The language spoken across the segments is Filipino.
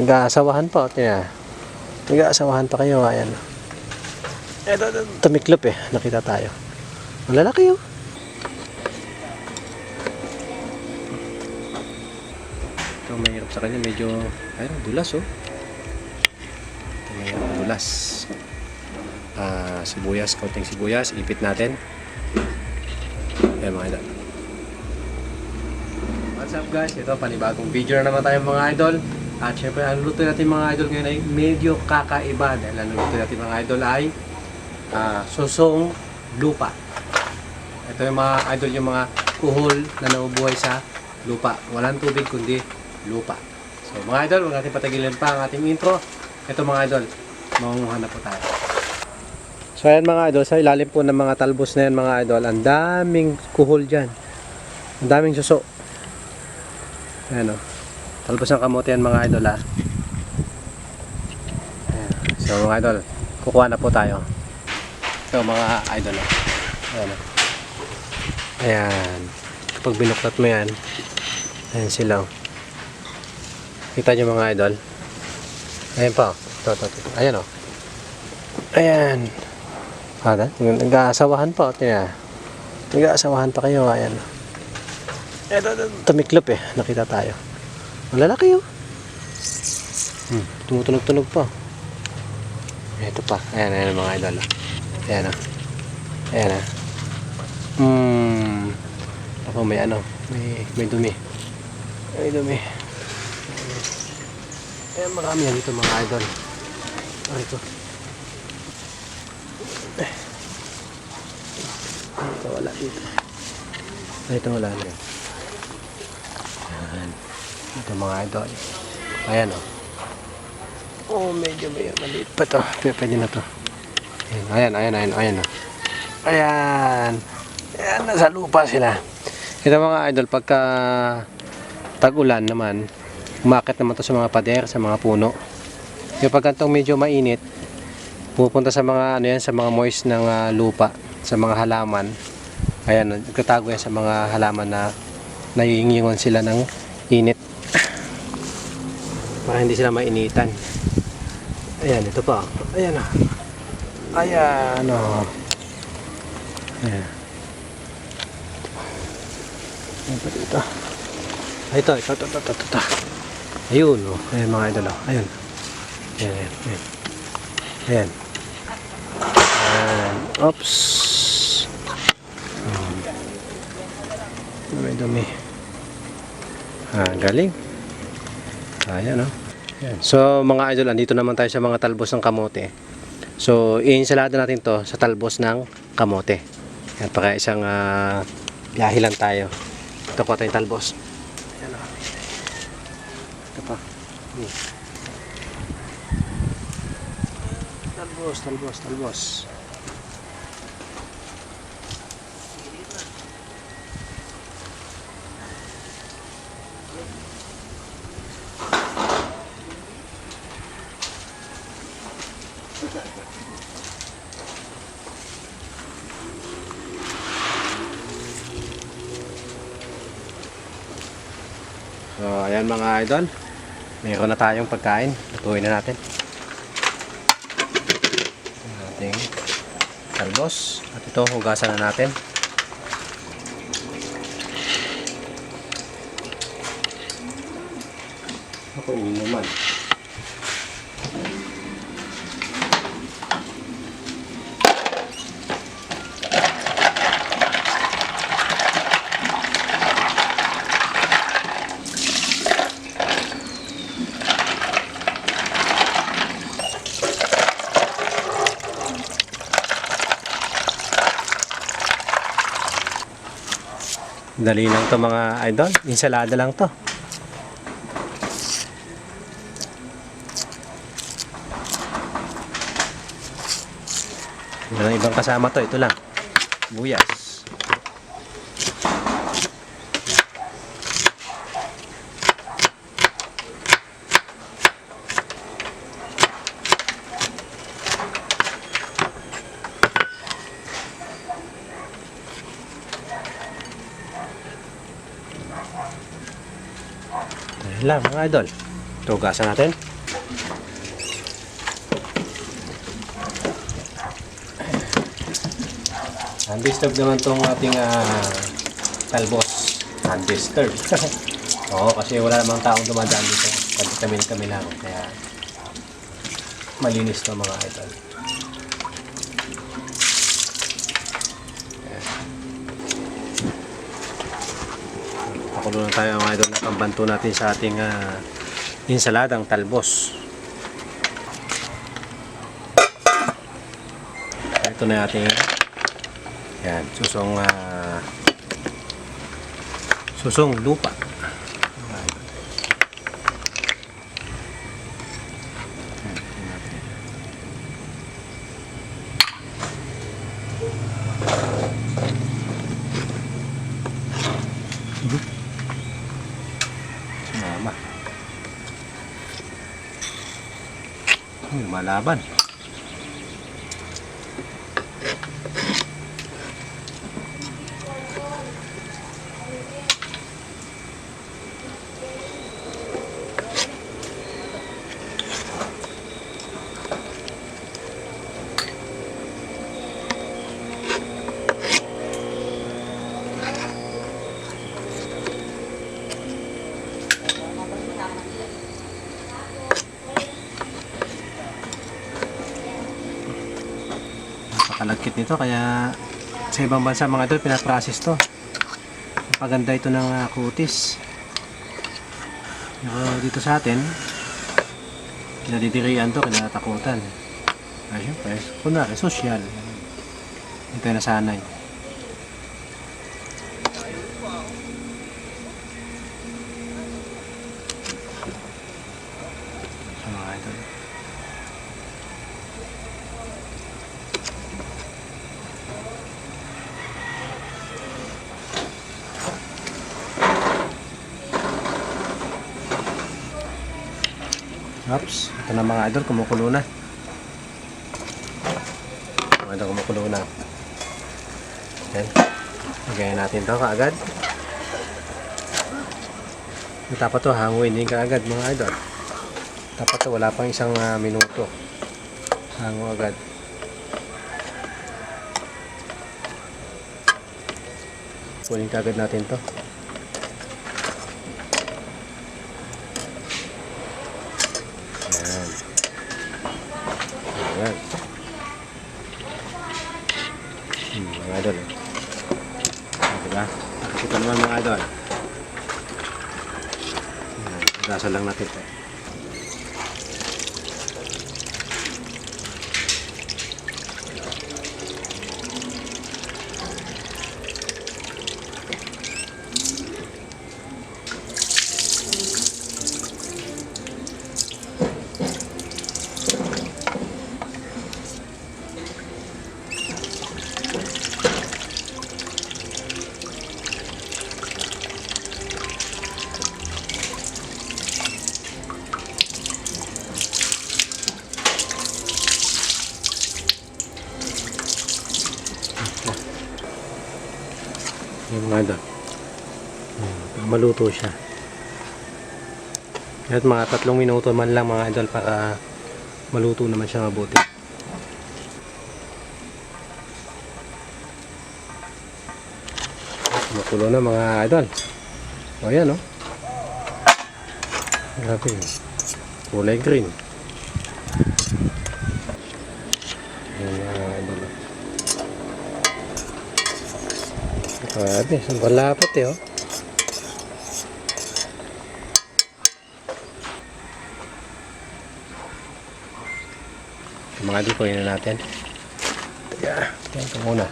nag-aasawahan pa. Tingnan. Nag-aasawahan pa kayo. Ayan. Ito, tumiklop eh. Nakita tayo. Ang lalaki oh. Ito mahirap sa kanya. Medyo, ayun, dulas oh. Ito mahirap dulas. Ah, sibuyas, konting sibuyas. Ipit natin. Ayan mga idol. What's up guys? Ito panibagong video na naman tayo mga idol. At syempre ang luto natin mga idol ngayon ay medyo kakaiba dahil ang luto natin mga idol ay ah, susong lupa. Ito yung mga idol yung mga kuhol na nabubuhay sa lupa. Walang tubig kundi lupa. So mga idol, huwag natin patagilan pa ang ating intro. Ito mga idol, mangunguha na po tayo. So ayan mga idol, sa ilalim po ng mga talbos na yan mga idol, ang daming kuhol dyan. Ang daming suso. Ayan o. Talbos ng kamote yan mga idol ha. Ayan. So mga idol, kukuha na po tayo. So mga idol ha. Ayan o. Ayan. Kapag binuklat mo yan, ayan sila. Kita nyo mga idol. Ayan pa. Ito, ito, ito. Ayan o. Ayan. Ada, nag-aasawahan pa. Tingnan. Nag-aasawahan pa kayo. Ayan. Ito, tumiklop eh. Nakita tayo. Ang lalaki oh. Hmm, tumutunog-tunog pa. Ito pa. Ayan, ayan mga idol. Ayan oh. Ayan ah. Hmm. Ako may ano. May, may dumi. May dumi. Ayan, marami yan dito mga idol. Ano ito? Ito wala dito. Ay, ito wala na. Ito mga idol. Ayan o. Oh. oh, medyo may maliit pa to. Pwede na to. Ayan, ayan, ayan, ayan. Ayan. oh. Ayan. Ayan, nasa lupa sila. Ito mga idol, pagka tag-ulan naman, umakit naman to sa mga pader, sa mga puno. Yung pag ganitong medyo mainit, pupunta sa mga ano yan, sa mga moist ng ah, lupa, sa mga halaman. Ayan, nagtatago yan sa mga halaman na naiingingon sila ng init. Para hindi sila mainitan. Ayan, ito pa. Ayan ah. Ayan oh. Ayan. Ayan pa dito. Ay, ito, ito, ito, ito, ito, ito. Ayun, oh. Ayan mga idol, oh. Ayan. Ayan, ayan, ayan. Ayan. Ayan. Oops. Hmm. May dumi. Ah, galing. Ayan, oh. Ayan. So, mga idol, andito naman tayo sa mga talbos ng kamote. So, iinsalada natin to sa talbos ng kamote. Ayan, paka isang uh, biyahe lang tayo. Ito po tayong talbos. Ayan, oh. Ito pa. Hmm. Talbos, talbos, talbos. So, ayan mga idol. Mayroon na tayong pagkain. Lutuin na natin. Ating talbos. At ito, hugasan na natin. Ako ininuman. Dali lang to mga idol. Insalada lang to. Walang ibang kasama to. Ito lang. Buyas. Ayan lang mga idol. Tugasan natin. Undisturbed naman tong ating ah, talbos. Undisturbed. Oo, kasi wala namang taong dumadaan dito. Kasi kami kami lang. Kaya malinis to mga idol. Pakulo na tayo mga idol na pambanto natin sa ating ah, insaladang talbos. Ito na ating yan, susong ah, susong lupa. Mama. Ay, malaban. Napakalagkit nito kaya sa ibang bansa mga idol pinaprocess to. Napaganda ito ng ah, kutis. Pero dito sa atin, kinadidirian to, kinatakutan. Ay, syempre, kunwari, social. Ito na nasanay. Sa mga idol. Oops, ito na mga idol, kumukulo na. Mga idol, kumukulo na. Yan. Lagayan natin to kaagad. Dapat to, hanguin din kaagad mga idol. Dapat to, wala pang isang ah, minuto. Hango agad. Kunin kaagad natin to. Ayan. Ayan. Hmm, mga idol. Eh. Ah, diba? Nakikita naman mga idol. Dasal lang natin. Mga idol. Hmm, maluto siya. At mga tatlong minuto man lang mga idol para maluto naman siya mabuti. Makulo na mga idol. O yan o. Grabe. Kulay green. Yan mga idol. Grabe, sobrang lapot eh oh. Mga dikoy na natin. Teka, yan ito muna.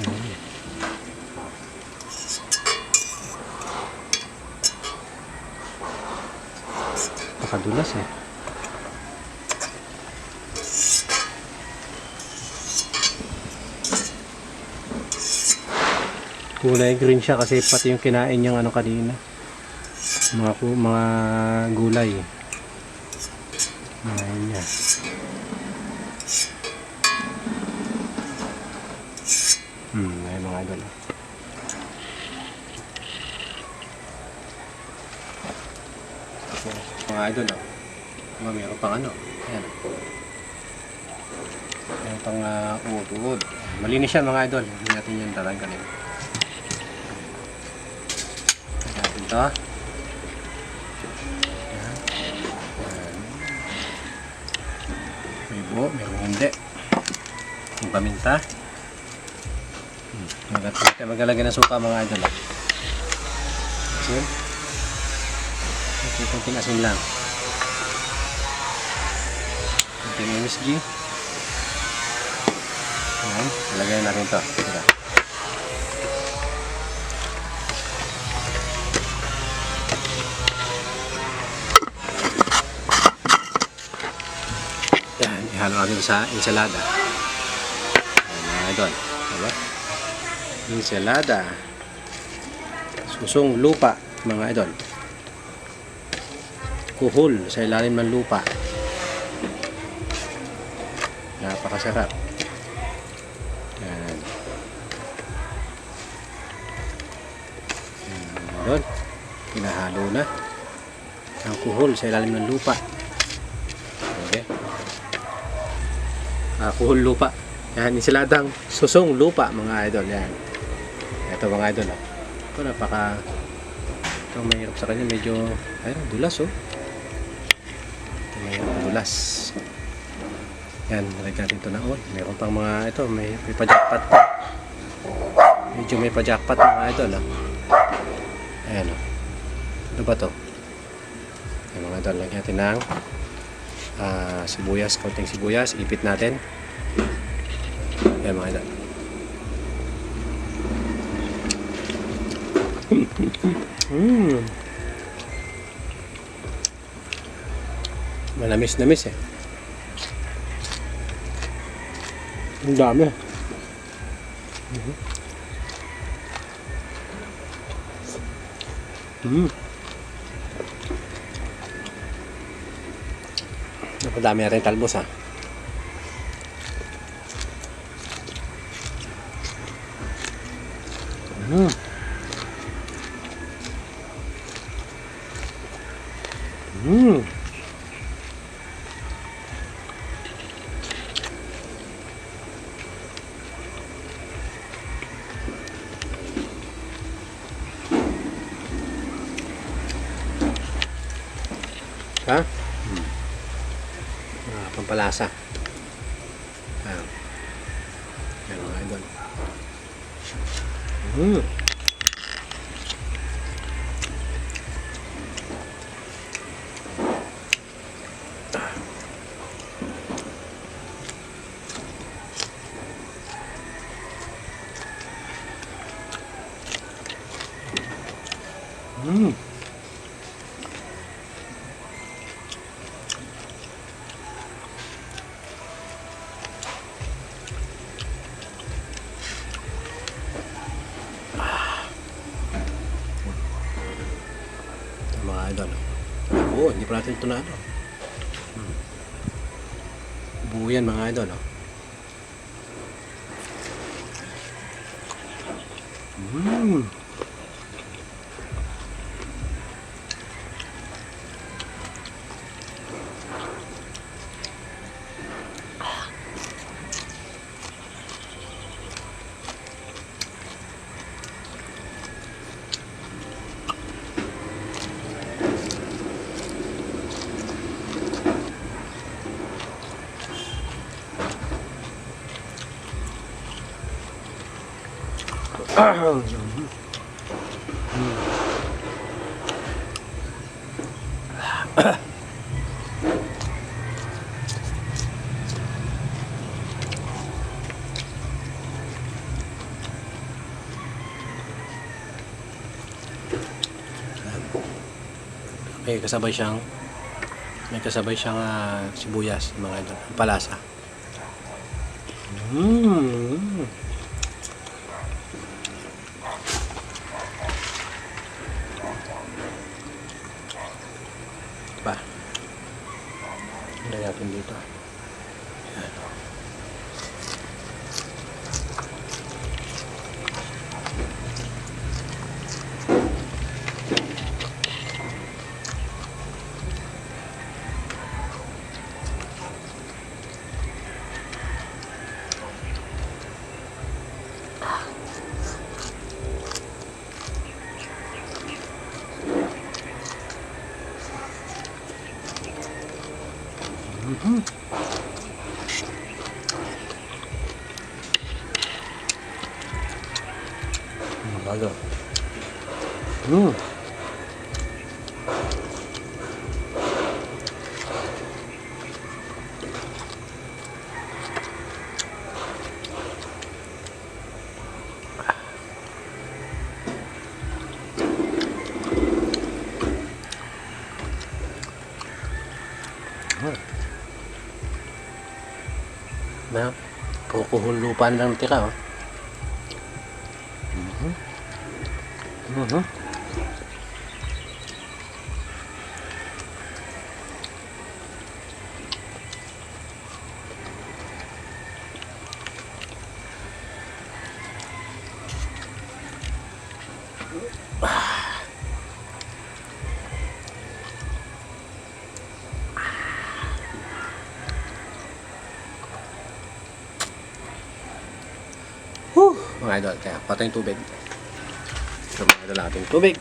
Ayan. Nakadulas eh. Kulay green siya kasi pati yung kinain niyang ano kanina. Mga mga gulay. Kinain niya. Hmm, ay mga idol. Mga idol, oh. Mga meron pang ano. Ayan. Meron pang uh, uod-uod. Malinis yan mga idol. Hindi natin yan tatanggalin. Lagyan natin ito. Ayan. Ayan. May buo, meron hindi. Yung paminta. Hmm. Maglalagay ng suka mga idol. ah. Asin. Kunting kunting asin lang. Kunting MSG. Ayan. Ilagay natin to. Teka. Yan. Ihalo natin sa ensalada. Ayan mga idol. Diba? Ensalada. Susong lupa mga idol. Kuhol sa ilalim ng lupa. Napakasarap. Yan. Idol. Pinahalo na. Ang kuhol sa ilalim ng lupa. Okay. Ah, kuhol lupa. Yan, insiladang susong lupa mga idol. Yan. Ito mga idol. Oh. Ito napaka ito mahirap sa kanya medyo ayun dulas oh mahirap dulas. Yan nalagyan natin ito na oil meron pang mga ito may, may pa-jackpot pa. Medyo may pa-jackpot mga idol oh. ayan oh. Ano ba to? Ayan mga idol lagyan natin ng ah, sibuyas kaunting sibuyas ipit natin. Ayan mga idol. Mm. Malamis na miss eh. Ang dami. Mhm. Mm. Napadami na rin talbos ah. Mm. Mm. Ha? Hmm. Ah, pampalasa. Ah. Yan mga idol. Mm. Mm. Na ano. Hmm. Buo yan mga idol. Oh. Mm. May kasabay siyang may kasabay siyang ah, sibuyas, mga idol. Palasa. Mm. Pa. Ano natin dito? 음. 음, 맞아. 음. 嗯。Na, kukuhulupan lang tira, oh. Mhm. Whew, mga idol, kaya patay yung tubig. So, mga idol ating tubig.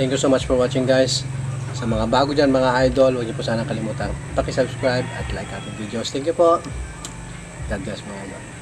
Thank you so much for watching guys. Sa mga bago dyan mga idol, huwag niyo po sana kalimutan pakisubscribe at like ating videos. Thank you po. God bless mga idol.